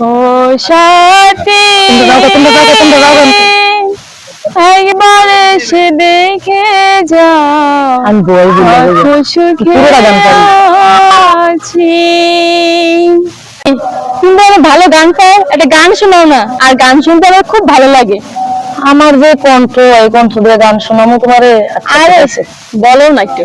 ও সাথী একবার দেখে যাও। সুখে। আছি। কিন্তু ভালো গান পাও একটা গান শোনাও না আর গান শুনতে আমার খুব ভালো লাগে। আমার যে কণ্ঠ এই কণ্ঠ দিয়ে গান শোনাবো তোমারে আরে আছে। বলো না একটু।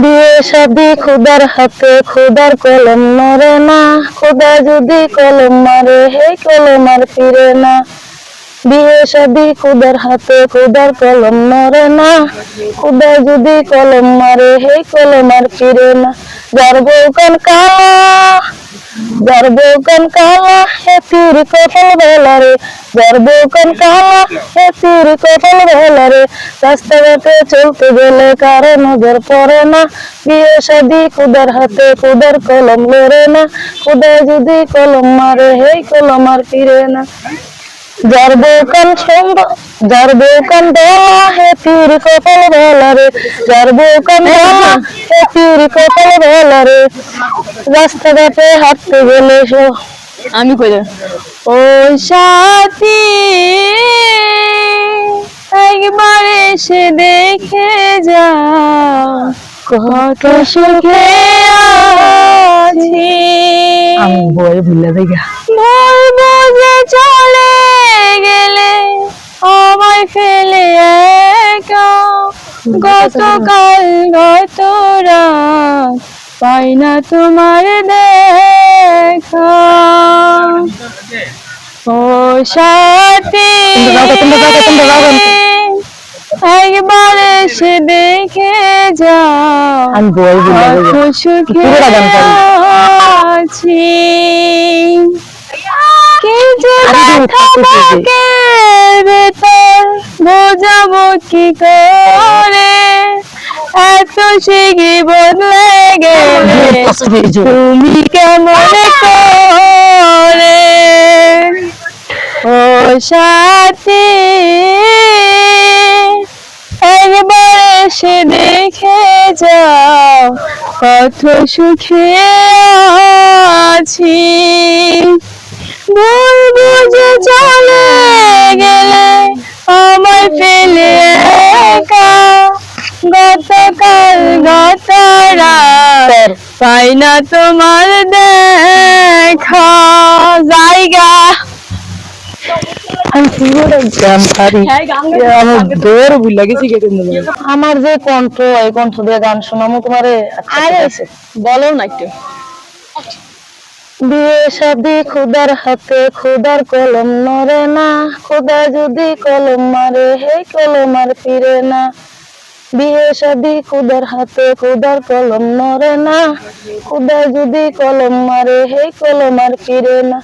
বিয়ে শাদি খুদার হাতে, খুদার কলম মরে না। খুদা যদি কলম মারে, হে কলম আর ফিরে না। বিয়ে শাদি খুদার হাতে, খুদার কলম মরে না। খুদা যদি কলম মারে, হে কলম আর ফিরে না। গর্ব কান কালা যার কন কালা হে তীর কপাল বেলা রে? গর্ব কন কালা হে তীর কপাল বেলা রে? রাস্তাঘাটে চলতে গেলে কারও নজর পড়ে না। বিয়ে শাদি কুদার হাতে কুদার কলম লড়ে না। খুদা যদি কলম মারে, হেই কলম আর ফিরে না। যার বউ কান সুন্দর যার বউ কান হে তীর কপাল বেলা রে। যার কান হে তীর কপাল বেলা রে। রাস্তাঘাটে হাঁটতে গেলে সো আমি কই ও সাথী একবার এসে দেখে যাও কত সুখে আছি। আমি বই ভুলে দেখা ফেলে একা গতকাল গত রাত পাই না তোমার দেখা ও সাথী। একবার এসে দেখে যাও সুখে। আছি কি যে বোঝাবো কি করে? এত শিগি বদলে গেলে তুমি কেমন করে? ও সাথী, একবার এসে দেখে যাও কত সুখে আছি। বলব যে চলে গতকাল গত পাই না তোমার দেখা জায়গা। পারি। আমার যে কণ্ঠ এই কণ্ঠ দিয়ে গান শোনাবো তোমারে আরে বলো না একটু। বিয়ে শাদি খুদার হাতে খুদার কলম নরে না। খুদা যদি কলম মারে হে কলম আর ফিরে না। বিয়ে শাদি খুদার হাতে খুদার কলম নরে না। খুদা যদি কলম মারে, হে কলম আর ফিরে না।